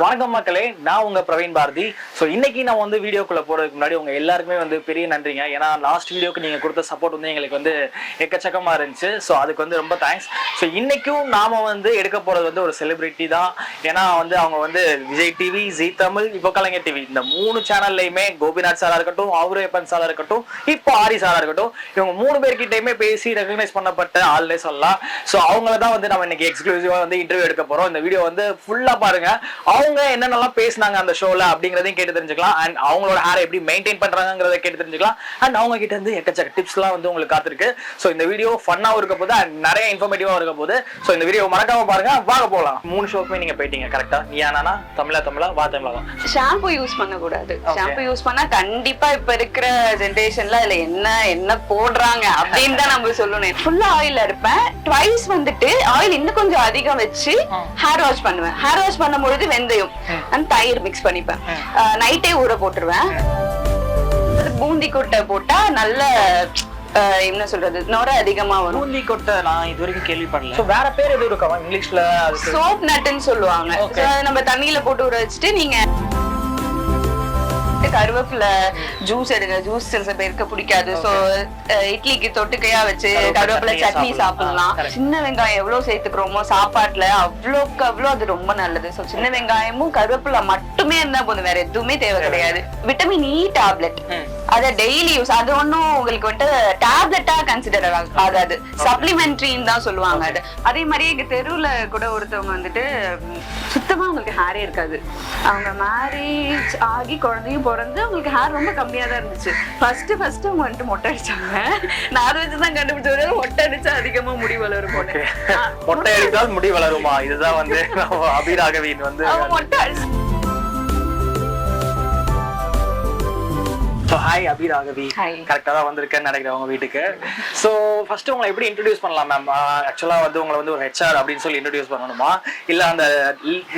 வணக்கம் மக்களே நான் உங்க பிரவீன் பாரதி. ஸோ இன்னைக்கு நான் வந்து வீடியோக்குள்ள போறதுக்கு முன்னாடி உங்க எல்லாருக்குமே வந்து பெரிய நன்றிங்க. ஏன்னா லாஸ்ட் வீடியோக்கு நீங்க கொடுத்த சப்போர்ட் வந்து எங்களுக்கு வந்து எக்கச்சக்கமா இருந்துச்சு. ஸோ அதுக்கு வந்து ரொம்ப தேங்க்ஸ் ஸோ இன்னைக்கும் நாம வந்து எடுக்க போறது வந்து ஒரு செலிபிரிட்டி தான். ஏன்னா வந்து அவங்க வந்து விஜய் டிவி ஜி தமிழ் இப்போ கலைஞர் டிவி இந்த மூணு சேனல்லையுமே கோபிநாத் சாரா இருக்கட்டும் ஆவுரையப்பன் சாரா இருக்கட்டும் இப்போ ஆரி சாரா இருக்கட்டும் இவங்க மூணு பேர்கிட்டயுமே பேசி ரெகனைஸ் பண்ணப்பட்ட ஆள்னே சொல்லலாம். ஸோ அவங்கள தான் வந்து நம்ம இன்னைக்கு எக்ஸ்க்ளூசிவா வந்து இன்டர்வியூ எடுக்க போறோம். இந்த வீடியோ வந்து ஃபுல்லா பாருங்க. அவங்க என்னென்னலாம் பேசினாங்க அந்த ஷோல அப்படிங்கறதையும் கேட்டு தெரிஞ்சுக்கலாம். அண்ட் அவங்களோட ஹேர் எப்படி மெயின்டைன் பண்றாங்கறத கேட்டு தெரிஞ்சுக்கலாம். அண்ட் அவங்க கிட்ட இருந்து எக்கச்சக்க டிப்ஸ்லாம் வந்து உங்களுக்கு காத்திருக்கு. ஸோ இந்த வீடியோ ஃபன்னாவும் இருக்க போது அண்ட் நிறைய இன்ஃபர்மேட்டிவாக இருக்க போது ஸோ இந்த வீடியோ மறக்காம பாருங்க. வாங்க போகலாம் மூணு ஷோக்குமே நீங்க போயிட்டீங்க கரெக்டா நீ ஆனா தமிழா தமிழா வா தமிழா ஷாம்பு யூஸ் பண்ண கூடாது Okay. ஷாம்பு யூஸ் பண்ணா கண்டிப்பா இப்ப இருக்கிற ஜெனரேஷன்ல அதுல என்ன என்ன போடுறாங்க அப்படின்னு தான் நம்ம சொல்லணும். ஃபுல்லா ஆயில் இருப்பேன். ட்வைஸ் வந்துட்டு ஆயில் இன்னும் கொஞ்சம் அதிகம் வச்சு ஹேர் வாஷ் பண்ணுவேன். ஹேர் வாஷ் பண்ணும்பொழுது வெந்தயம். அண்ட் தயிர் மிக்ஸ் பண்ணிப்பேன். நைட்டே ஊற போட்டுருவேன். பூந்தி கொட்டை போட்டா நல்ல என்ன சொல்றது நுர அதிகமா வரும். பூந்தி கொட்டை நான் இது வரைக்கும் கேள்விப்படல வேற பேர் எதுவும் இருக்கா? இங்கிலீஷ்ல சோப் நட்டுன்னு சொல்லுவாங்க. நம்ம தண்ணியில போட்டு ஊற வச்சுட்டு நீங்க கருவேப்பிலை ஜூஸ் எடுங்க. ஜூஸ் சில பேருக்கு பிடிக்காது. சோ இட்லிக்கு தொட்டுக்கையா வச்சு கருவேப்பிலை சட்னி சாப்பிடலாம். சின்ன வெங்காயம் எவ்வளவு சேர்த்துக்கிறோமோ சாப்பாட்டுல அவ்வளோக்கு அவ்வளோ அது ரொம்ப நல்லது. சோ சின்ன வெங்காயமும் கருவேப்பிலை மட்டுமே இருந்தா போதும். வேற எதுவுமே தேவை கிடையாது. Vitamin E tablet. அத டெய்லி யூஸ் அது ஒண்ணும் உங்களுக்கு வந்துட்டு டேப்லெட்டா கன்சிடர் ஆகாது. சப்ளிமெண்ட்ரின்னு தான் சொல்லுவாங்க அது. அதே மாதிரி எங்க தெருவுல கூட ஒருத்தவங்க வந்துட்டு சுத்தமா அவங்களுக்கு ஹேரே இருக்காது. அவங்க மேரேஜ் ஆகி குழந்தையும் பிறந்து அவங்களுக்கு ஹேர் ரொம்ப கம்மியா தான் இருந்துச்சு. ஃபர்ஸ்ட் ஃபர்ஸ்ட் அவங்க வந்துட்டு மொட்டை அடிச்சாங்க. நான் வச்சு தான் கண்டுபிடிச்சது மொட்டை அடிச்சா அதிகமா முடி வளரும் மொட்டை அடித்தால் முடி வளருமா? இதுதான் வந்து அபிராகவின் வந்து மொட்டை ஸோ ஹாய் அபிராகவி. கரெக்டாக தான் வந்திருக்கேன்னு நினைக்கிறேன் உங்க வீட்டுக்கு. ஸோ ஃபர்ஸ்ட் உங்களை எப்படி இன்ட்ரடியூஸ் பண்ணலாம் மேம் ஆக்சுவலாக வந்து உங்களை வந்து ஒரு ஹெச்ஆர் அப்படின்னு சொல்லி இன்ட்ரடியூஸ் பண்ணணுமா? இல்லை அந்த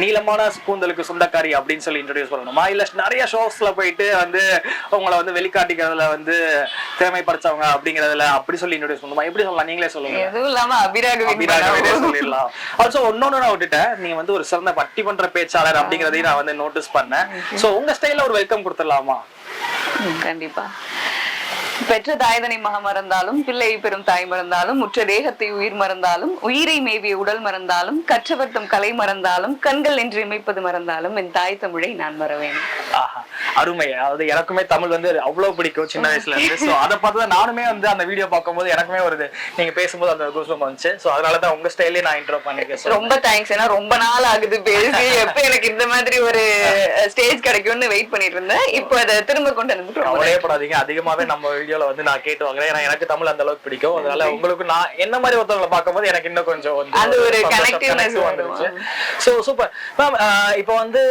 நீளமான கூந்தலுக்கு சொந்தக்காரி அப்படின்னு சொல்லி இன்ட்ரடியூஸ் பண்ணணுமா? இல்லை நிறைய ஷோஸ்ல போயிட்டு வந்து உங்களை வந்து வெளிக்காட்டிக்கிறதுல வந்து திறமை படைச்சவங்க அப்படிங்கிறதுல அப்படி சொல்லி இன்ட்ரடியூஸ் பண்ணணுமா? எப்படி சொல்லலாம்? நீங்களே சொல்லுங்க எதுவும் இல்லாம அபிராகவி அபிராகவினே சொல்லிடலாம். ஆல்சோ இன்னொன்னு நான் விட்டுட்டேன். நீங்க வந்து ஒரு சிறந்த பட்டி பண்ற பேச்சாளர் அப்படிங்கறதையும் நான் வந்து நோட்டீஸ் பண்ணேன். சோ உங்க ஸ்டைல்ல ஒரு வெல்கம் கொடுத்துடலாமா? கண்டிப்பாக கண்டிப்பா. பெற்ற தாய்தனை மகம் மறந்தாலும் பிள்ளை பெறும் தாய் மறந்தாலும் முற்ற தேகத்தை உயிர் மறந்தாலும் உயிரை மேவிய உடல் மறந்தாலும் கற்றவர் தம் கலை மறந்தாலும் கண்கள் என்று இமைப்பது மறந்தாலும் என் தாய் தமிழை நான் மறவேன். ஆஹா, அருமை. அதாவது எனக்குமே தமிழ் வந்து அவ்வளவு பிடிக்கும் சின்ன வயசுல இருந்து. சோ அதை பார்த்து தான் நானுமே வந்து அந்த வீடியோ பார்க்கும்போது எனக்குமே வருது. நீங்க பேசும்போது அந்த கோசம் வந்துச்சு. சோ அதனால தான் உங்க ஸ்டைலே நான் இன்ட்ரோ பண்ணிருக்கேன். ரொம்ப தேங்க்ஸ் ஏன்னா ரொம்ப நாள் ஆகுது பேசி. எப்ப எனக்கு இந்த மாதிரி ஒரு ஸ்டேஜ் கிடைக்கும்னு வெயிட் பண்ணிட்டு இருந்தேன். இப்போ அதை திரும்ப கொண்டு வந்து கவலையப்படாதீங்க அதிகமாவே நம்ம வீடியோல வந்து நான் கேட்டு வாங்குறேன். ஏன்னா எனக்கு தமிழ் அந்த அளவுக்கு பிடிக்கும். அதனால உங்களுக்கு நான் என்ன மாதிரி ஒருத்தவங்களை பார்க்கும்போது எனக்கு இன்னும் கொஞ்சம் அது ஒரு வரும். வந்துருச்சு. சோ சூப்பர் மேம் இப்போ வந்து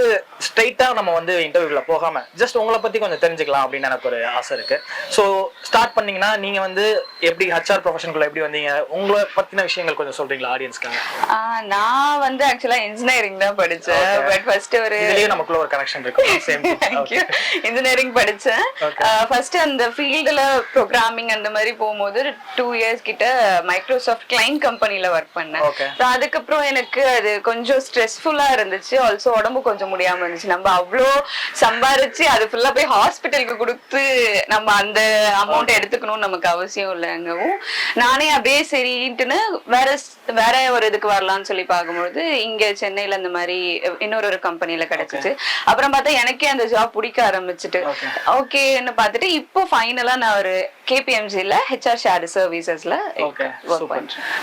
ஸ்ட்ரைட்டா நம்ம வந்து இன்டர்வியூல போகாம ஜஸ்ட் உங்களை பத்தி கொஞ்சம் தெரிஞ்சுக்கலாம் அப்படின்னு எனக்கு ஒரு ஆசை இருக்கு. சோ ஸ்டார்ட் பண்ணீங்கன்னா நீங்க வந்து எப்படி ஹச்ஆர் ப்ரொஃபஷனுக்குள்ள எப்படி வந்தீங்க? உங்களை பத்தின விஷயங்கள் கொஞ்சம் சொல்றீங்களா ஆடியன்ஸ்க்காக நான் வந்து ஆக்சுவலா இன்ஜினியரிங் தான் படிச்சேன். பட் ஃபர்ஸ்ட் ஒரு நமக்குள்ள ஒரு கனெக்ஷன் இருக்கு. இன்ஜினியரிங் படிச்சேன். ஃபர்ஸ்ட் அந்த ஃபீல்டுல ப்ரோக்ராமிங் அந்த மாதிரி போகும்போது டூ இயர்ஸ் கிட்ட மைக்ரோசாஃப்ட் கிளைண்ட் கம்பெனில ஒர்க் பண்ணேன். அதுக்கப்புறம் எனக்கு அது கொஞ்சம் ஸ்ட்ரெஸ்ஃபுல்லா இருந்துச்சு. ஆல்சோ உடம்பு கொஞ்சம் முடியாம இருந்துச்சு. நம்ம அவ்வளோ சம்பாரிச்சு அது ஃபுல்லா போய் ஹாஸ்பிட்டலுக்கு கொடுத்து நம்ம அந்த அமௌண்ட் எடுத்துக்கணும்னு நமக்கு அவசியம் இல்லைங்கவும் நானே அப்படியே சரின்ட்டுன்னு வேற வேற ஒரு இதுக்கு வரலாம்னு சொல்லி பார்க்கும்போது இங்க சென்னையில இந்த மாதிரி இன்னொரு ஒரு கம்பெனில கிடைச்சிச்சு. அப்புறம் பார்த்தா எனக்கே அந்த ஜாப் பிடிக்க ஆரம்பிச்சுட்டு. ஓகேன்னு பார்த்துட்டு இப்போ ஃபைனலா நான் ஒரு கேபிஎம்சில ஹெச்ஆர் ஷேர் சர்வீசஸ்ல ஓகே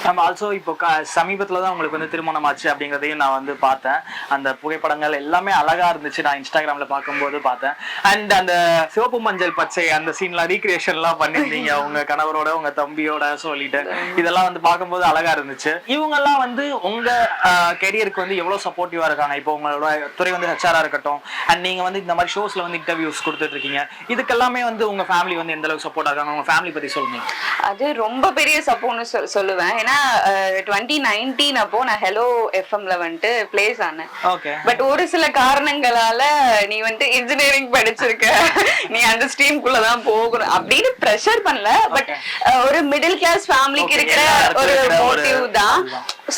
நம்ம ஆல்சோ இப்போ சமீபத்துல தான் உங்களுக்கு வந்து திருமணம் ஆச்சு அப்படிங்கிறதையும் நான் வந்து பார்த்தேன். அந்த புகைப்படங்கள் எல்லாமே அழகா இருந்துச்சு. நான் இன்ஸ்டாகிராம்ல பார்க்கும்போது பார்த்தேன். அண்ட் அந்த சிவப்பு மஞ்சள் பச்சை அந்த சீன்லாம் ரீக்ரியேஷன்லாம் பண்ணியிருந்தீங்க. உங்க கணவரோட உங்க தம்பியோட சொல்லிட்டு. இதெல்லாம் வந்து பார்க்கும்போது அழகா இருந்துச்சு. இவங்க எல்லாம் வந்து உங்க கெரியருக்கு வந்து எவ்வளவு சப்போர்ட்டிவா இருக்காங்க? இப்போ உங்களோட துறை வந்து ஹெச்ஆரா இருக்கட்டும். அண்ட் நீங்க வந்து இந்த மாதிரி ஷோஸ்ல வந்து இன்டர்வியூஸ் கொடுத்துட்டு இருக்கீங்க. இதுக்கெல்லாமே வந்து உங்க ஃபேமிலி வந்து எந்த அளவுக்கு சப்போர்ட் ஆகாங்க உங்க ஃபேமிலி பத்தி சொல்லுங்க. அது ரொம்ப பெரிய சப்போர்ட்னு சொல் சொல்லுவேன். ஏன்னா டுவெண்ட்டி நைன்டீன் அப்போ நான் ஹலோ எஃப்எம்ல வந்துட்டு பிளேஸ் ஆனேன். ஓகே பட் ஒரு சில காரணங்களால நீ வந்துட்டு இன்ஜினியரிங் படிச்சிருக்க. நீ அந்த ஸ்ட்ரீம்குள்ள தான் போகணும். அப்படின்னு ப்ரெஷர் பண்ணல. பட் ஒரு மிடில் கிளாஸ் ஃபேமிலிக்கு இருக்கிற ஒரு மோட்டிவ் தான்.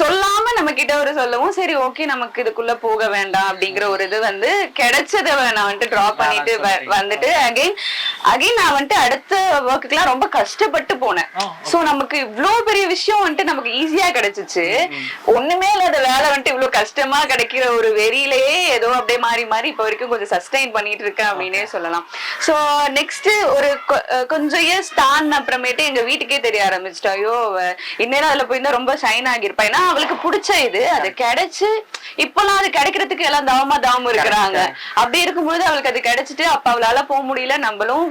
சொல்லாம நம்ம கிட்ட ஒரு சொல்லவும் சரி ஓகே நமக்கு இதுக்குள்ள போக வேண்டாம். அப்படிங்கிற ஒரு இது வந்து கிடைச்சத நான் வந்துட்டு டிராப் பண்ணிட்டு. வந்துட்டு அகைன் அகைன் நான் வந்துட்டு அடுத்த ஒர்க்குக்குலாம் ரொம்ப கஷ்டப்பட்டு போனேன். சோ நமக்கு இவ்ளோ பெரிய விஷயம் வந்துட்டு நமக்கு ஈஸியா கிடைச்சிச்சு. ஒண்ணுமே இல்லாத வேலை வந்துட்டு இவ்ளோ கஷ்டமா கிடைக்கிற ஒரு வெறியிலேயே ஏதோ அப்படியே மாறி மாறி இப்ப வரைக்கும் கொஞ்சம் சஸ்டைன் பண்ணிட்டு இருக்கேன் அப்படின்னே சொல்லலாம். சோ நெக்ஸ்ட் ஒரு கொஞ்சம் இயர்ஸ் தான் அப்புறமேட்டு எங்க வீட்டுக்கே தெரிய ஆரம்பிச்சிட்டா. ஐயோ இந்நேரம் அதுல போயிருந்தா ரொம்ப ஷைன் ஆகியிருப்பா. ஏன்னா அவளுக்கு பிடிச்ச இது. அது கிடைச்சு இப்பெல்லாம் அது கிடைக்கிறதுக்கு எல்லாம் தவமா தவம் இருக்கிறாங்க. அப்படி இருக்கும்போது அவளுக்கு அது கிடைச்சிட்டு அப்ப அவளால போக முடியல. நம்மளும்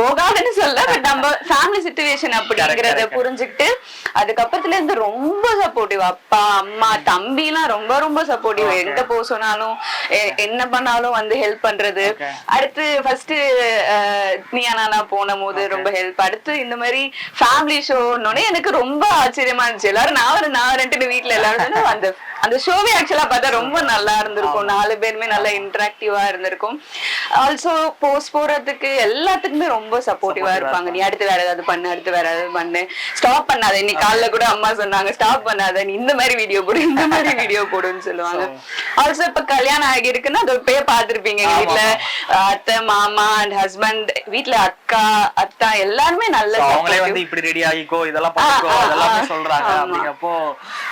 போகாதுன்னு சொல்ல பட் நம்ம ஃபேமிலி சுச்சுவேஷன் அப்படிங்கறத. புரிஞ்சுக்கிட்டு அதுக்கப்புறத்துல இருந்து ரொம்ப சப்போர்ட்டிவ் அப்பா அம்மா தம்பி எல்லாம் ரொம்ப ரொம்ப சப்போர்ட்டிவ். எங்க போக சொன்னாலும் என்ன பண்ணாலும் வந்து ஹெல்ப் பண்றது. அடுத்து ஃபர்ஸ்ட் நீயா நானா போன போது ரொம்ப ஹெல்ப் அடுத்து இந்த மாதிரி ஃபேமிலி ஷோன்னொடனே எனக்கு ரொம்ப ஆச்சரியமா இருந்துச்சு. எல்லாரும் நான் ஒரு நான் ரெண்டு வீட்ல எல்லாரும் அந்த அந்த ஷோவே ஆக்சுவலா பார்த்தா ரொம்ப நல்லா இருந்திருக்கும். நாலு பேருமே நல்லா இன்டராக்டிவா இருந்திருக்கும். ஆல்சோ போஸ்ட் போறதுக்கு எல்லாத்துக்குமே ரொம்ப சப்போர்ட்டிவா இருப்பாங்க. நீ அடுத்து வேற ஏதாவது பண்ணு அடுத்து வேற ஏதாவது பண்ணு. ஸ்டாப் பண்ணாத. நீ காலைல கூட அம்மா சொன்னாங்க ஸ்டாப் பண்ணாத. நீ இந்த மாதிரி வீடியோ போடு இந்த மாதிரி வீடியோ போடுன்னு சொல்லுவாங்க. ஆல்சோ இப்ப கல்யாணம் ஆகி இருக்குன்னா அது இப்பயே பாத்திருப்பீங்க வீட்ல. அத்தை மாமா அண்ட் ஹஸ்பண்ட் வீட்ல அக்கா அத்தா எல்லாருமே நல்ல அவங்களே. வந்து இப்படி ரெடி ஆகிக்கோ இதெல்லாம் பண்ணிக்கோ ஆ. சொல்றாங்க. அப்படிங்கப்போ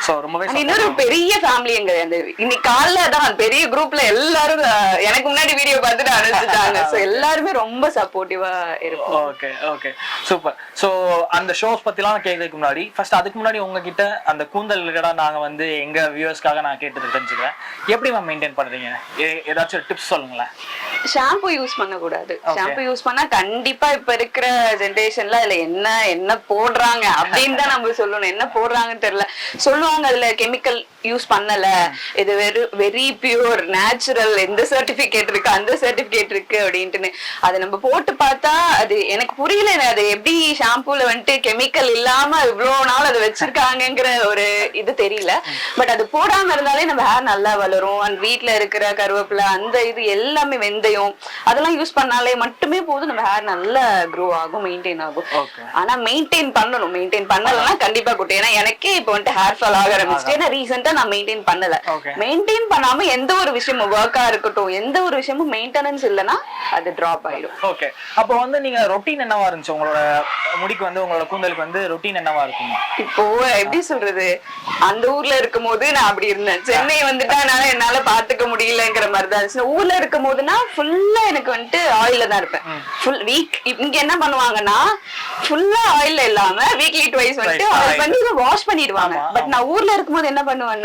சோ ரொம்பவே இன்னொரு பெரிய ஃபேமிலி எங்க இன்னைக்கு காலைல தான் பெரிய குரூப்ல எல்லாரும் எனக்கு முன்னாடி வீடியோ பார்த்துட்டு அனுப்பிச்சிட்டாங்க சோ எல்லாருமே ரொம்ப சப்போர்ட்டிவா இருக்கும் ஓகே ஓகே சூப்பர் சோ அந்த ஷோஸ் பத்திலாம் கேட்கறதுக்கு முன்னாடி ஃபர்ஸ்ட் அதுக்கு முன்னாடி உங்ககிட்ட அந்த கூந்தல் ரிலேட்டடா நாங்க வந்து எங்க வியூவர்ஸ்க்காக நான் கேட்டு தெரிஞ்சுக்கிறேன். எப்படி மேம் மெயின்டைன் பண்றீங்க? ஏ- ஏதாச்சும் டிப்ஸ் சொல்லுங்களேன். ஷாம்பு யூஸ் பண்ண கூடாது ஷாம்பு யூஸ் பண்ணா கண்டிப்பா இப்ப இருக்கிற ஜெனரேஷன்ல அதுல என்ன என்ன போடுறாங்க அப்படின்னு தான் நம்ம சொல்லணும். என்ன போடுறாங்கன்னு தெரியல. சொல்லுவாங்க அதுல கெமிக்கல் யூஸ் பண்ணல. இது வெறு வெரி பியூர் நேச்சுரல் எந்த சர்டிபிகேட் இருக்கு அந்த சர்டிபிகேட் இருக்கு அப்படின்ட்டுன்னு. அதை நம்ம போட்டு பார்த்தா அது எனக்கு புரியல அது எப்படி ஷாம்பூல வந்துட்டு கெமிக்கல் இல்லாம இவ்வளவு நாள் அதை வச்சிருக்காங்கங்கிற ஒரு இது தெரியல. பட் அது போடாம இருந்தாலே நம்ம ஹேர் நல்லா வளரும். அண்ட் வீட்ல இருக்கிற கருவேப்பிலை அந்த இது எல்லாமே வெந்தயம் அதெல்லாம் யூஸ் பண்ணாலே மட்டுமே போதும். நம்ம ஹேர் நல்லா க்ரோ ஆகும் மெயின்டைன் ஆகும். ஆனா மெயின்டைன் பண்ணணும். மெயின்டைன் பண்ணலன்னா கண்டிப்பா குட்டி. ஏன்னா எனக்கே இப்போ வந்துட்டு ஹேர் ஃபால் ஆக ஆரம்பிச்சிட்டு. ஏன்னா ரீசெண்டா நான் மெயின்டைன் பண்ணல. மெயின்டைன் பண்ணாம எந்த ஒரு விஷயமும் ஒர்க்கா இருக்கட்டும் எந்த ஒரு விஷயமும் மெயின்டெனன்ஸ் இல்லைன்னா அது டிராப் ஆயிடும். ஓகே அப்போ வந்து நீங்க ரொட்டீன் என்னவா இருந்துச்சு? உங்களோட முடிக்கு வந்து உங்களோட கூந்தலுக்கு வந்து ரொட்டீன் என்னவா இருக்குங்க? இப்போ எப்படி சொல்றது? அந்த ஊர்ல இருக்கும் போது நான் அப்படி இருந்தேன். சென்னை வந்துட்டா என்னால என்னால பாத்துக்க முடியலங்கிற மாதிரி தான் இருந்துச்சு. ஊர்ல இருக்கும் போதுனா ஃபுல்லா எனக்கு வந்துட்டு ஆயில்ல தான் இருப்பேன். ஃபுல் வீக் இங்க என்ன பண்ணுவாங்கன்னா ஃபுல்லா ஆயில்ல இல்லாம வீக்லி ட்வைஸ் வந்துட்டு ஆயில் பண்ணி வாஷ் பண்ணிடுவாங்க. பட் நான் ஊர்ல இருக்கும்போது என்ன பண்ணுவேன்னா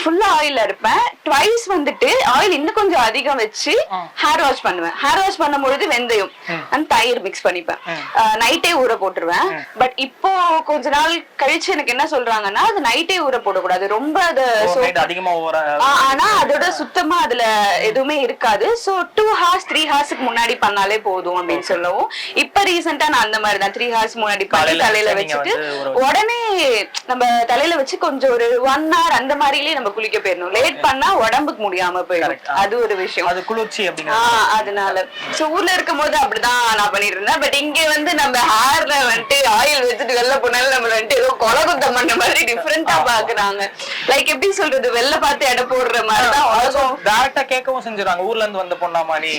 ஃபுல்லா ஆயில்ல இருப்பேன். ட்வைஸ் வந்துட்டு ஆயில் இன்னும் கொஞ்சம் அதிகம் வச்சு ஹேர் வாஷ் பண்ணுவேன். ஹேர் வாஷ் பண்ணும்பொழுது வெந்தயம் அண்ட் தயிர் மிக்ஸ் பண்ணிப்பேன். நைட்டே ஊற போட்டுருவேன். பட் இப்போ கொஞ்ச நாள் கழிச்சு எனக்கு என்ன சொல்றாங்கன்னா அது நைட்டே ஊற போடக்கூடாது. ரொம்ப அது அதிகமா ஆனா அதோட சுத்தமா அதுல எதுவுமே இருக்காது. சோ டூ ஹார்ஸ் த்ரீ ஹார்ஸ்க்கு முன்னாடி பண்ணாலே போதும் அப்படின்னு சொல்லவும். இப்ப ரீசெண்டா நான் அந்த மாதிரி தான் த்ரீ ஹார்ஸ் முன்னாடி பண்ணி தலையில வச்சுட்டு உடனே நம்ம தலையில வச்சு கொஞ்சம் ஒரு ஒன் hour அந்த மாதிரிலயே நம்ம குளிக்க போயிடணும். லேட் பண்ணா உடம்புக்கு முடியாம போயிடும். அது ஒரு விஷயம். அது குளிர்ச்சி ஆ, அப்படிங்கிறது அதனால. சோ ஊர்ல இருக்கும்போது அப்படிதான் நான் பண்ணிட்டு இருந்தேன் பட் இங்க வந்து நம்ம ஹேர்ல வந்துட்டு ஆயில் வச்சுட்டு வெளில போனாலும் நம்ம வந்துட்டு ஏதோ கொலை குத்தம் பண்ண மாதிரி டிஃப்ரெண்டா பாக்குறாங்க. லைக் எப்படி சொல்றது? வெளில பார்த்து எடை போடுற மாதிரிதான் டேரக்டா கேட்கவும் செஞ்சுறாங்க ஊர்ல இருந்து வந்த பொண்ணாமா நீ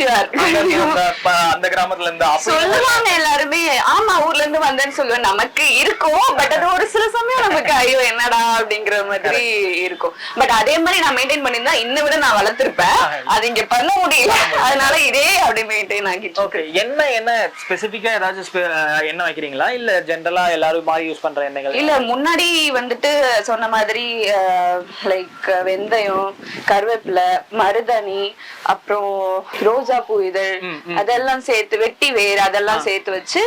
அந்த கிராமத்துல இருந்து சொல்லுவாங்க எல்லாருமே. ஆமா ஊர்ல இருந்து வந்தேன்னு சொல்லுவேன். நமக்கு இருக்கும். பட் அது ஒரு சில சமயம் நமக்கு ஐயோ என்னடா அப்படிங்கிற மாதிரி இருக்கும். பட் அதே மாதிரி நான் மெயின்டைன் பண்ணியிருந்தா இன்னை விட நான் வளர்த்திருப்பேன். அது இங்க பண்ண முடியல. அதனால இதே அப்படி மெயின்டைன் ஆகிட்டு ஓகே என்ன என்ன ஸ்பெசிபிக்கா ஏதாச்சும் எண்ணெய் வைக்கிறீங்களா? இல்ல ஜென்ரலா எல்லாரும் மாதிரி யூஸ் பண்ற எண்ணெய்கள்? இல்ல முன்னாடி வந்துட்டு சொன்ன மாதிரி லைக் வெந்தயம் கருவேப்பிலை மருதாணி அப்புறம் ரோஜா பூ இதழ் அதெல்லாம் சேர்த்து வெட்டி வேர் அதெல்லாம் சேர்த்து வச்சு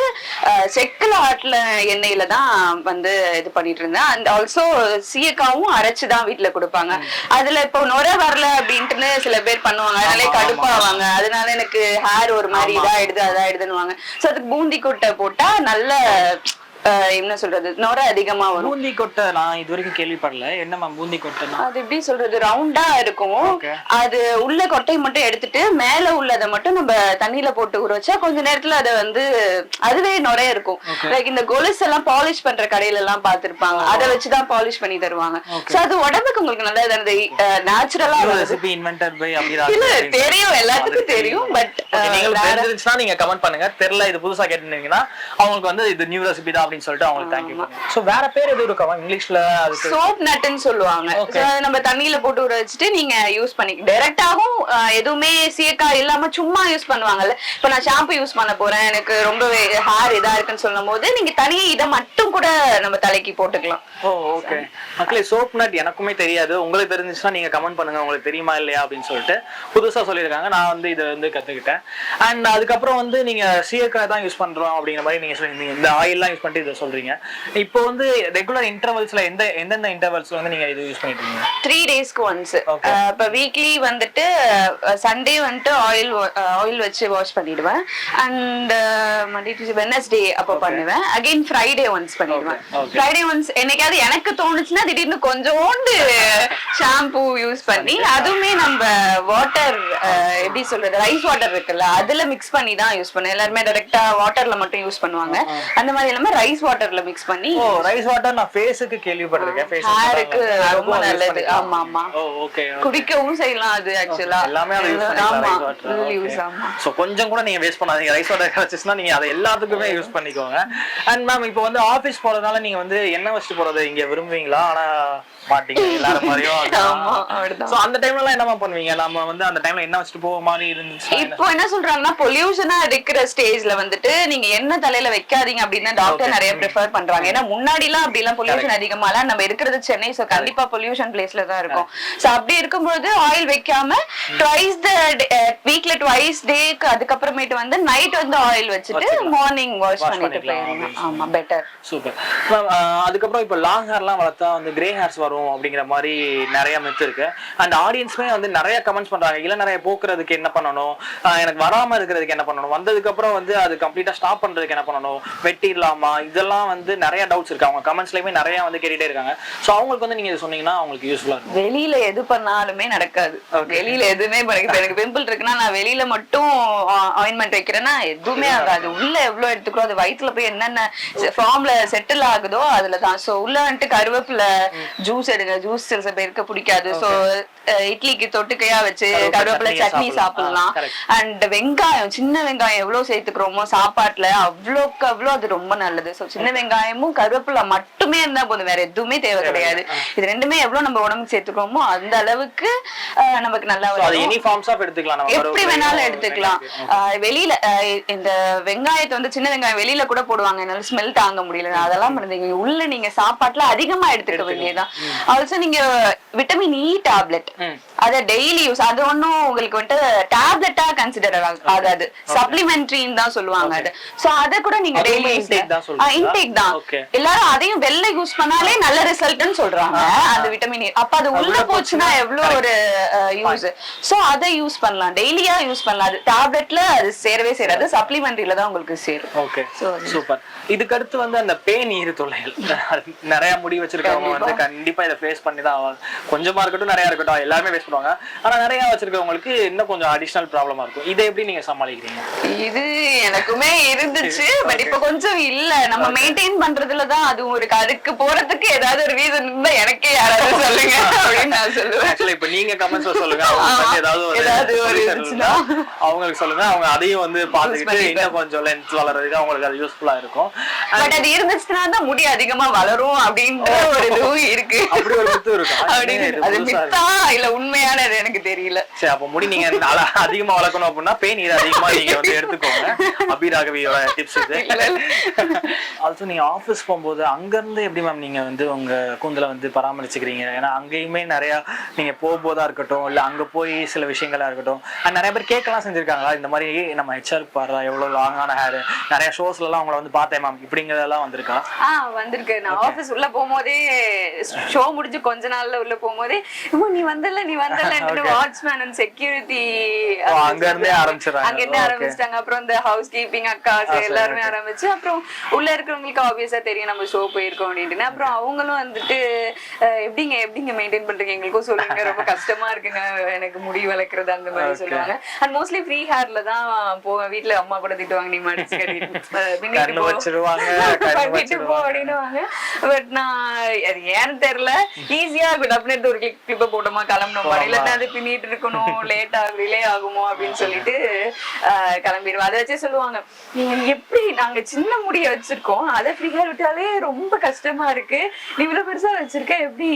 செக்குல ஆட்டுல எண்ணெயில தான் வந்து இது பண்ணிட்டு இருந்தேன். அண்ட் ஆல்சோ சீயக்காவும் அரைச்சு அரைச்சுதான் வீட்ல கொடுப்பாங்க. அதுல இப்போ நுர வரல அப்படின்ட்டுன்னு சில பேர் பண்ணுவாங்க. அதனாலே கடுப்பாவாங்க அதனால எனக்கு ஹேர் ஒரு மாதிரி இதாயிடுது அதாயிடுதுன்னுவாங்க. சோ அதுக்கு பூந்தி கொட்டை போட்டா நல்ல என்ன சொல்றது? நுர அதிகமா வரும். பூந்தி கொட்டை நான் இது வரைக்கும் கேள்விப்படல. என்ன மேம் பூந்தி கொட்டைனா அது எப்படி சொல்றது? ரவுண்டா இருக்கும். அது உள்ள கொட்டையை மட்டும் எடுத்துட்டு மேல உள்ளதை மட்டும் நம்ம தண்ணியில போட்டு ஊற வச்சா கொஞ்ச நேரத்துல அதை வந்து அதுவே நுரைய இருக்கும். லைக் இந்த கொலுசு எல்லாம் பாலிஷ் பண்ற கடையில எல்லாம் பாத்திருப்பாங்க அதை வச்சுதான் பாலிஷ் பண்ணி தருவாங்க. சோ அது உடம்புக்கு உங்களுக்கு நல்லது அந்த நேச்சுரலா ரெசிபி இன்வென்டட் பை இல்ல தெரியும். எல்லாத்துக்கும் தெரியும். பட் நீங்க கமெண்ட் பண்ணுங்க. தெரியல இது புதுசா கேட்டுருந்தீங்கன்னா அவங்களுக்கு வந்து இது நியூ ரெசிபி தான் அப்படின்னு சொல்லிட்டு அவங்களுக்கு தேங்க்யூ சோ வேற பேர் எதுவும் இருக்கா இங்கிலீஷ்ல சோப் நட்டுன்னு சொல்லுவாங்க. நம்ம தண்ணியில போட்டு ஊற வச்சுட்டு நீங்க யூஸ் பண்ணி டைரக்டாவும் எதுவுமே சீயக்காய் இல்லாம சும்மா யூஸ் பண்ணுவாங்கல்ல. இப்ப நான் ஷாம்பு யூஸ் பண்ண போறேன். எனக்கு ரொம்ப ஹேர் இதா இருக்குன்னு சொல்லும் போது நீங்க தனியா இதை மட்டும் கூட நம்ம தலைக்கு போட்டுக்கலாம். ஓ ஓகே மக்களே சோப் நட் எனக்குமே தெரியாது. உங்களுக்கு தெரிஞ்சுச்சுன்னா நீங்க கமெண்ட் பண்ணுங்க. உங்களுக்கு தெரியுமா இல்லையா அப்படின்னு சொல்லிட்டு புதுசா சொல்லியிருக்காங்க. நான் வந்து இதை வந்து கத்துக்கிட்டேன். அண்ட் அதுக்கப்புறம் வந்து நீங்க சீயக்காய் தான் யூஸ் பண்றோம் அப்படிங்கிற மாதிரி நீங்க சொல்லியிருந்தீங்க. இந்த ஆயில்லாம் யூஸ் பண்ணிட்டு இதை சொல்றீங்க. இப்போ வந்து ரெகுலர் இன்டர்வல்ஸ்ல எந்த எந்தெந்த இன்டர்வல்ஸ்ல வந்து நீங்க இது யூஸ் பண்ணிட்டு இருக்கீங்க த்ரீ டேஸ்க்கு ஒன்ஸ். இப்ப வீக்லி வந்துட்டு சண்டே வந்துட்டு ஆயில் ஆயில் வச்சு வாஷ் பண்ணிடுவேன். அண்ட் மண்டே வெனஸ்டே அப்போ பண்ணுவேன். அகைன் ஃப்ரைடே ஒன்ஸ் பண்ணிடுவேன். ஃப்ரைடே ஒன்ஸ் என்னைக்காவது எனக்கு தோணுச்சுன்னா திடீர்னு கொஞ்சோண்டு ஷாம்பு யூஸ் பண்ணி அதுவுமே நம்ம வாட்டர் எப்படி சொல்றது ரைஸ் வாட்டர் இருக்குல்ல அதுல மிக்ஸ் பண்ணி தான் யூஸ் பண்ணுவேன். எல்லாருமே டைரக்டா வாட்டர்ல மட்டும் யூஸ் பண்ணுவாங்க. அந்த மாதிரி இல்லாம ரைஸ் வாட்டர்ல மிக்ஸ் பண்ணி ஓ ரைஸ் வாட்டர் நான் ஃபேஸுக்கு கேள்விப்பட்டிருக்கேன். ஃபேஸ் ஹேருக்கு ரொம்ப நல்லது. ஆமா ஆமா. ஓ ஓகே குடிக்கவும் செய்யலாம் அது ஆக்சுவலா எல்லாமே அதை யூஸ் ஆமா ரைஸ் ஆமா. ஸோ கொஞ்சம் கூட நீங்க வேஸ்ட் பண்ணாதீங்க. ரைஸ் வாட்டர் கிடைச்சிச்சுன்னா நீங்க அதை எல்லாத்துக்குமே யூஸ் பண்ணிக்கோங்க. அண்ட் மேம் இப்போ வந்து ஆஃபீஸ் போறதுனால நீங்க வந்து என்ன வச்சுட்டு போறது? இங்க விரும்புவீங்களா? ஆனா மாட்டீங்க எல்லாரும் மாதிரியும். ஸோ அந்த டைம்ல எல்லாம் என்னமா பண்ணுவீங்க? நம்ம வந்து அந்த டைம்ல என்ன வச்சுட்டு போக மாதிரி இருந்துச்சு இப்போ என்ன சொல்றாங்கன்னா பொல்யூஷனா இருக்கிற ஸ்டேஜ்ல வந்துட்டு நீங்க என்ன தலையில வைக்காதீங்க அப்படின்னு டாக்டர். நிறைய ப்ரிஃபர் பண்றாங்க. ஏன்னா முன்னாடி எல்லாம் அப்படி எல்லாம் பொல்யூஷன் அதிகமாலாம் நம்ம இருக்கிறது சென்னை சோ கண்டிப்பா பொல்யூஷன் பிளேஸ்ல தான் இருக்கும். சோ அப்படி இருக்கும்போது ஆயில் வைக்காம ட்வைஸ் த வீக்ல ட்வைஸ் டேக்கு அதுக்கப்புறமேட்டு வந்து நைட் வந்து ஆயில் வச்சுட்டு. மார்னிங் வாஷ் பண்ணிட்டு அப்படின்னு ஆமா பெட்டர் சூப்பர் அதுக்கப்புறம் இப்போ லாங் ஹேர்லாம் வளர்த்தா வந்து கிரே ஹேர்ஸ் வரும். அப்படிங்கிற மாதிரி நிறைய மித் இருக்கு. அண்ட் ஆடியன்ஸ்மே வந்து நிறைய கமெண்ட்ஸ் பண்றாங்க. இல்ல நிறைய போக்குறதுக்கு என்ன பண்ணணும்? எனக்கு வராம இருக்கிறதுக்கு என்ன பண்ணணும்? வந்ததுக்கு அப்புறம் வந்து அது கம்ப்ளீட்டா ஸ்டாப் பண்றதுக்கு என்ன பண்ணணும்? வெட்டிடலாமா? இதெல்லாம் வந்து நிறைய டவுட்ஸ் இருக்கு. அவங்க கமெண்ட்ஸ்லயுமே நிறைய வந்து கேட்டுட்டே இருக்காங்க. ஸோ அவங்களுக்கு வந்து நீங்க இது சொன்னீங்கன்னா அவங்களுக்கு யூஸ்ஃபுல்லா இருக்கும். வெளியில எது பண்ணாலுமே நடக்காது. வெளியில எதுவுமே எனக்கு பிம்பிள் இருக்குன்னா நான் வெளியில மட்டும் ஆயின்மெண்ட் வைக்கிறேன்னா எதுவுமே ஆகாது. உள்ள எவ்வளவு எடுத்துக்கிறோம்? அது வயித்துல போய் என்னென்ன ஃபார்ம்ல செட்டில் ஆகுதோ அதுல தான் சோ உள்ள வந்துட்டு கருவேப்பிலை ஜூஸ் எடுங்க. ஜூஸ் சில பேருக்கு பிடிக்காது. சோ இட்லிக்கு தொட்டுக்கையா வச்சு கருவேப்பிலை சட்னி சாப்பிடலாம். அண்ட் வெங்காயம் சின்ன வெங்காயம் எவ்வளவு சேர்த்துக்கிறோமோ சாப்பாட்டுல அவ்வளோக்கு அவ்வளோ அது ரொம்ப நல்லது. சோ சின்ன வெங்காயமும் கருவேப்பிலை மட்டுமே இருந்தா போதும். வேற எதுவுமே தேவை கிடையாது. இது ரெண்டுமே எவ்வளவு நம்ம உடம்புக்கு சேர்த்துக்கிறோமோ அந்த அளவுக்கு நமக்கு நல்லா எப்படி வேணாலும் எடுத்துக்கலாம். வெளியில இந்த வெங்காயத்தை வந்து சின்ன வெங்காயம் வெளியில கூட போடுவாங்க. என்னால ஸ்மெல் தாங்க முடியல. அதெல்லாம் பண்ணுறீங்க உள்ள நீங்க சாப்பாட்டுல அதிகமா எடுத்துக்க வேண்டியதுதான். ஆல்சோ நீங்க விட்டமின் இ டேப்லெட். அத டெய்லி யூஸ் அது ஒண்ணும் உங்களுக்கு வந்துட்டு டேப்லெட்டா கன்சிடர் ஆகாது. சப்ளிமெண்ட்ரின்னு தான் சொல்லுவாங்க அது. சோ அத கூட நீங்க டெய்லி? இன்டேக் தான். எல்லாரும் அதையும் வெள்ளை யூஸ் பண்ணாலே நல்ல ரிசல்ட்னு சொல்றாங்க. அந்த விட்டமின் அப்ப அது உள்ள போச்சுன்னா எவ்வளவு ஒரு யூஸ் சோ அதை யூஸ் பண்ணலாம். டெய்லியா யூஸ் பண்ணலாம். அது டேப்லெட்ல அது சேரவே சேராது. சப்ளிமெண்ட்ரியில தான் உங்களுக்கு சேரும். ஓகே சூப்பர் இதுக்கு அடுத்து வந்து அந்த பேன் தொல்லைகள். அது நிறைய முடி வச்சிருக்கவங்க வந்து கண்டிப்பா இதை ஃபேஸ் பண்ணி தான் ஆவாங்க கொஞ்சமா இருக்கட்டும் நிறைய இருக்கட்டும் எல்லாருமே ஃபேஸ் பண்ணுவாங்க. ஆனா நிறைய வச்சிருக்கவங்களுக்கு இன்னும் கொஞ்சம் அடிஷனல் ப்ராப்ளமா இருக்கும். இதை எப்படி நீங்க சமாளிக்கிறீங்க? இது எனக்குமே இருந்துச்சு பட் இப்ப கொஞ்சம் இல்ல. நம்ம மெயின்டைன் பண்றதுல தான் அதுவும் இருக்கு அதுக்கு போறதுக்கு ஏதாவது ஒரு ரீசன் இருந்தா எனக்கே யாராவது சொல்லுங்க அப்படின்னு நான் சொல்லுவேன். இப்ப நீங்க கமெண்ட்ஸ்ல சொல்லுங்க. ஏதாவது ஒரு ஏதாவது ஒரு அவங்களுக்கு சொல்லுங்க. அவங்க அதையும் வந்து பண்ணிப்பேன். இன்னும் கொஞ்சம் லென்த் வளர்றதுக்கு அவங்களுக்கு அது யூஸ்ஃபுல்லா இருக்கும். பட் அது இருந்துச்சுன்னா தான் முடி அதிகமா வளரும் அப்படின்ற ஒரு இதுவும் இருக்கு. அப்படி ஒரு மித்து இருக்கும் அப்படின்னு அது புதுசா இருக்கு. மித்தா இல்ல உண்மையானது எனக்கு தெரியல. சரி அப்ப முடி நீங்க அதிகமா வளர்க்கணும் அப்படின்னா பெயின் இது அதிகமா நீங்க வந்து எடுத்துக்கோங்க. அபிராகவியோட டிப்ஸ் இது. ஆல்சோ நீங்க ஆபீஸ் போகும்போது அங்க இருந்து எப்படி மேம் நீங்க வந்து உங்க கூந்தலை வந்து பராமரிச்சுக்கிறீங்க? ஏன்னா அங்கேயுமே நிறைய நீங்க போகும்போதா இருக்கட்டும் இல்ல அங்க போய் சில விஷயங்களா இருக்கட்டும். and நிறைய பேர் கேட்கலாம் செஞ்சிருக்காங்களா? இந்த மாதிரி நம்ம ஹெச்ஆர் பாடுறா எவ்வளவு லாங்கான ஹேர் நிறைய ஷோஸ்ல எல்லாம் அவங்கள வந்து பார்த்தேன் மேம் இப்படிங்கிறதெல்லாம் வந்திருக்கா? ஆ வந்திருக்கு. நான் ஆபீஸ் உள்ள போகும்போதே ஷோ முடிஞ்சு கொஞ்ச நாள்ல உள்ள போகும்போதே "அம்மா, நீ வந்தல நீ வந்தல வாட்ச்மேன் அண்ட் செக்யூரிட்டி அங்க இருந்தே ஆரம்பிச்சிடுறாங்க. அங்க இருந்தே. ஆரம்பிச்சிட்டாங்க. அப்புறம் இந்த ஹவுஸ் கீப்பிங் அக்கா எல்லாருமே. ஆரம்பிச்சு அப்புறம் உள்ள இருக்கிறவங்களுக்கு ஆப்வியஸா தெரியும் நம்ம ஷோ போயிருக்கோம் அப்படின்ட்டு அப்புறம் அவங்களும் வந்துட்டு எப்படிங்க எப்படிங்க மெயின்டைன் பண்றீங்க? எங்களுக்கும் சொல்லுங்க ரொம்ப கஷ்டமா இருக்குங்க. எனக்கு முடி வளர்க்கறது அந்த மாதிரி. சொல்லுவாங்க. அண்ட் மோஸ்ட்லி ஃப்ரீ ஹேர்ல தான் போவேன். வீட்ல அம்மா கூட திட்டுவாங்க நீ மடிச்சு கட்டிட்டு போ. அப்படின்னுவாங்க. பட் நான் அது ஏன்னு தெரியல. ஈஸியா இருக்கும். டப்புனு எடுத்து ஒரு கிளிப் கிளிப்ப போட்டோமா கிளம்பணுமா? இல்லன்னா அது பின்னிட்டு இருக்கணும். லேட் ஆகும் டிலே ஆகுமோ அப்படின்னு சொல்லிட்டு கிளம்பிடுவோம். அதை வச்சே சொல்லுவாங்க நீங்க எப்படி நாங்க சின்ன முடிய வச்சிருக்கோம். அதை ஃப்ரீயா விட்டாலே ரொம்ப கஷ்டமா இருக்கு. நீ இவ்வளவு பெருசா வச்சிருக்க. எப்படி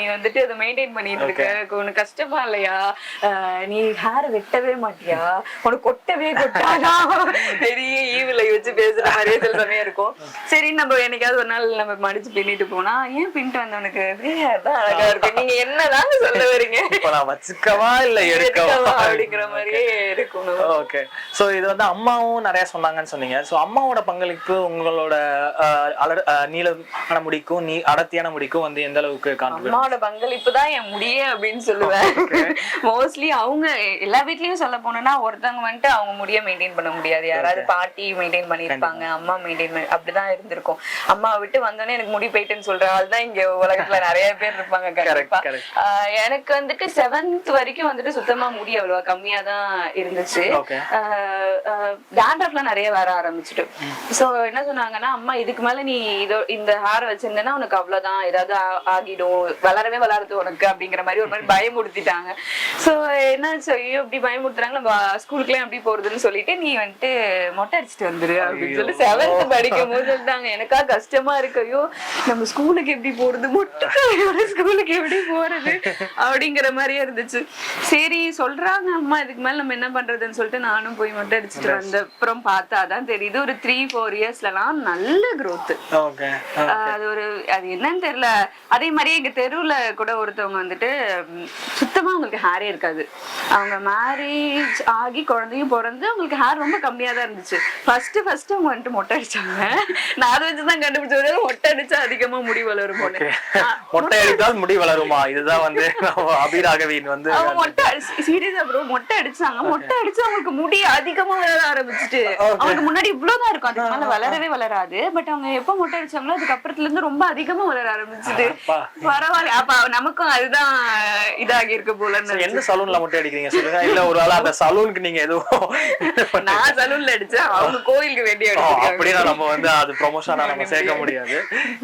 நீ வந்துட்டு அதை மெயின்டைன் பண்ணிட்டு இருக்க? உனக்கு கஷ்டமா இல்லையா? நீ ஹேர் வெட்டவே மாட்டியா? உனக்கு கொட்டவே கொட்டாதா? பெரிய ஈவில வச்சு பேசுற மாதிரியே சில சமயம் இருக்கும். சரி நம்ம என்னைக்காவது ஒரு நாள் நம்ம மடிச்சு பின்னிட்டு போனா ஏன் பின்ட்டு வந்தவனுக்கு? அழகா இருக்கு. நீங்க என்னதான் சொல்ல வரீங்க? இப்ப நான் வச்சுக்கவா இல்ல எடுக்கவா? அப்படிங்கிற மாதிரியே இருக்கும். ஓகே சோ இது வந்து அம்மாவும் நிறைய சொன்னாங்கன்னு சொன்னீங்க. சோ அம்மாவோட பங்களிப்பு உங்களோட அலர் நீளமான முடிக்கும் நீ அடர்த்தியான முடிக்கும் வந்து எந்த அளவுக்கு அம்மாவோட பங்களிப்பு தான் என் முடியே அப்படின்னு சொல்லுவேன். மோஸ்ட்லி அவங்க எல்லா வீட்லயும் சொல்ல போனோம்னா ஒருத்தவங்க வந்துட்டு அவங்க முடிய மெயின்டைன் பண்ண முடியாது. யாராவது பாட்டி மெயின்டைன் பண்ணிருப்பாங்க அம்மா மெயின்டைன் அப்படிதான் இருந்திருக்கும். அம்மா விட்டு வந்தோடனே எனக்கு முடி போயிட்டுன்னு சொல்ற ஆள் தான் இங்க உலகத்துல நிறைய பேர் இருப்பாங்க கண்டிப்பா. எனக்கு வந்துட்டு செவன்த் வரைக்கும் வந்துட்டு சுத்தமா முடி அவ்வளவா கம்மியா தான் இருந்துச்சு. டேண்ட்ரஃப்லாம் நிறைய வர ஆரம்பிச்சுட்டு. சோ என்ன சொன்னாங்கன்னா அம்மா இதுக்கு மேல நீ இதோ இந்த ஹேர் வச்சிருந்தேன்னா உனக்கு அவ்வளவுதான். ஏதாவது ஆகிடும். வளரவே வளருது உனக்கு அப்படிங்கிற மாதிரி ஒரு மாதிரி பயமுடுத்திட்டாங்க சோ என்ன ஐயோ இப்படி பயமுடுத்துறாங்க நம்ம ஸ்கூலுக்குலாம் எப்படி போறதுன்னு சொல்லிட்டு நீ வந்துட்டு மொட்டை அடிச்சுட்டு வந்துரு அப்படின்னு சொல்லி செவன்த் படிக்கும் போது சொல்லிட்டாங்க. எனக்கா கஷ்டமா இருக்கு. ஐயோ நம்ம ஸ்கூலுக்கு எப்படி போறது? மொட்டை ஸ்கூலுக்கு எப்படி போறது அப்படிங்கிற மாதிரியே இருந்துச்சு. சரி சொல்றாங்க அம்மா இதுக்கு மேல நம்ம என்ன பண்றதுன்னு சொல்லிட்டு நானும் போய் மொட்டை அடிச்சுட்டு வந்த அப்புறம் பார்த்தா தான் தெரியுது ஒரு த்ரீ ஃபோர் இயர்ஸ்லலாம் நல்ல ஓகே அது ஒரு அது என்னன்னு தெரியல. அதே மாதிரி எங்க தெருவுல கூட ஒருத்தவங்க வந்துட்டு சுத்தமா அவங்களுக்கு ஹேரே இருக்காது. அவங்க மேரேஜ் ஆகி குழந்தையும் பிறந்து அவங்களுக்கு ஹேர் ரொம்ப கம்மியா தான் இருந்துச்சு. ஃபர்ஸ்ட் ஃபர்ஸ்ட் அவங்க வந்துட்டு மொட்டை அடிச்சாங்க. நான் அதை வச்சுதான் கண்டுபிடிச்சது. மொட்டை அடிச்சா அதிகமா முடி வளரும் போல மொட்டை அடித்தால் முடி வளருமா? இதுதான் வந்து நம்ம அபிராகவின் வந்து மொட்டை சீரியஸா ப்ரோ மொட்டை அடிச்சாங்க. மொட்டை அடிச்சு அவங்களுக்கு முடி அதிகமா வளர ஆரம்பிச்சுட்டு. அவங்களுக்கு முன்னாடி இவ்வளவுதான் இருக்கும். அதுக்கு மேல வளரவே வளராது. பட் அவங்க எப்ப மொட்டை அடிச்சாங்களோ அதுக்கு அப்புறத்துல இருந்து ரொம்ப அதிகமா வளர ஆரம்பிச்சுட்டு. பரவாயில்ல. அப்ப நமக்கும் அதுதான் இதாகி இருக்கு போலன்னு எந்த சலூன்ல மொட்டை அடிக்கிறீங்க சொல்லுங்க. இல்ல ஒரு வேளை அந்த சலூனுக்கு நீங்க எதுவும் நான் சலூன்ல அடிச்சேன். அவங்க கோயிலுக்கு வேண்டிய. அப்படின்னா நம்ம வந்து அது ப்ரொமோஷனா நம்ம சேர்க்க முடியாது.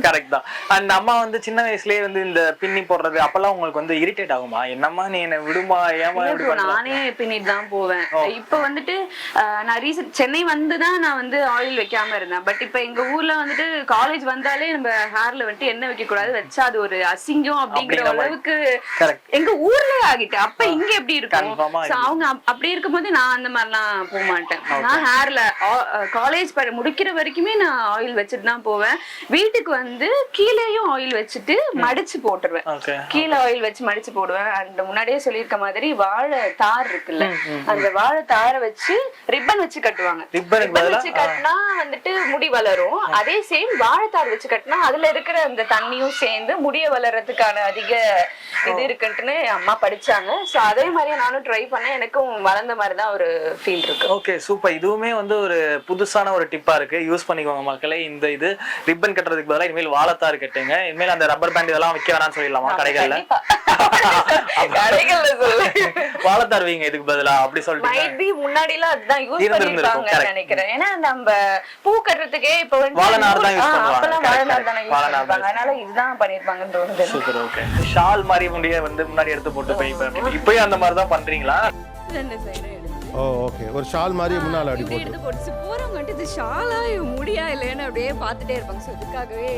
கரெக்ட் தான். அந்த அம்மா வந்து சின்ன வயசுலயே வந்து இந்த பின்னி போடுறது அப்பெல்லாம் உங்களுக்கு வந்து இரிட்டேட் ஆகுமா? என்னம்மா நீ என்ன விடுமா? ஏமா நானே பின்னிட்டு தான் போவேன். இப்ப வந்துட்டு நான் ரீசெண்ட் சென்னை வந்து தான் நான் வந்து ஆயில் வைக்காம இருந்தேன். பட் இப்ப எங்க ஊர்ல வந்துட்டு காலேஜ் வந்தாலே நம்ம ஹேர்ல வந்துட்டு எண்ணெய் வைக்க கூடாது. வச்சா அது ஒரு அசிங்கம் அப்படிங்கிற. அளவுக்கு. எங்க ஊர்ல ஆகிட்டு. அப்ப இங்க எப்படி இருக்கும்? So, அவங்க அப்- அப்படி இருக்கும்போது நான் அந்த மாதிரிலாம் போக மாட்டேன். நான் ஹேர்ல காலேஜ் முடிக்கிற வரைக்குமே நான் ஆயில் வச்சுட்டு தான் போவேன். வீட்டுக்கு வந்து கீழேயும் ஆயில் வச்சுட்டு மடிச்சு போட்டுருவேன். கீழே ஆயில் வச்சு மடிச்சு போடுவேன். அந்த முன்னாடியே சொல்லியிருக்க மாதிரி வாழை தார் இருக்குல்ல அந்த வாழை தாரை வச்சு ரிப்பன் வச்சு கட்டுவாங்க. ரிப்பன் வச்சு கட்டினா வந்துட்டு முடி வளரும். அதே சேம் வாழைத்தார் வச்சு கட்டினா அதுல இருக்கிற அந்த தண்ணியும் சேர்ந்து முடிய வளர்றதுக்கான அதிக இது இருக்குன்ட்டுன்னு அம்மா படிச்சாங்க. சோ அதே மாதிரியே நானும் ட்ரை பண்ணேன். எனக்கும் வளர்ந்த மாதிரி தான் ஒரு ஃபீல் இருக்கு. Okay super. இதுவுமே வந்து ஒரு புதுசான ஒரு டிப்பா இருக்கு. யூஸ் பண்ணிக்கோங்க மக்களே இந்த இது ரிப்பன் கட்டுறதுக்கு பதிலா இனிமேல் வாழைத்தார் கட்டுங்க. இனிமேல் அந்த ரப்பர் பேண்ட் இதெல்லாம் விற்க வேணாம்னு சொல்லிடலாமா கடைகள்ல. கடைகள்ல சொல்லு. வாழைத்தார் வைங்க இதுக்கு பதிலா அப்படி சொல்லிட்டு. முன்னாடி எல்லாம் அதுதான் யூஸ் correct. நினைக்கிறேன். ஏன்னா நம்ம பூ கட்டுறதுக்கே இப்ப வந்து வாழைநார் தான் பண்ணுவாங்க. வாழைநார். யூஸ் பண்ணிருப்பாங்க அதனால இதுதான் பண்ணிருப்பாங்கன்னு தோணுது சூப்பர் ஓகே. ஷால் மாதிரி முடிய வந்து முன்னாடி எடுத்து போட்டு போய் இப்ப இப்பயும் அந்த மாதிரி தான் பண்றீங்களா? ஓ ஓகே. ஒரு ஷால் மாதிரி முன்னால் அடி இப்படி போட்டு. போட்டு போறவங்க இது ஷாலா முடியா இல்லைன்னு அப்படியே பார்த்துட்டே இருப்பாங்க. ஸோ இதுக்காகவே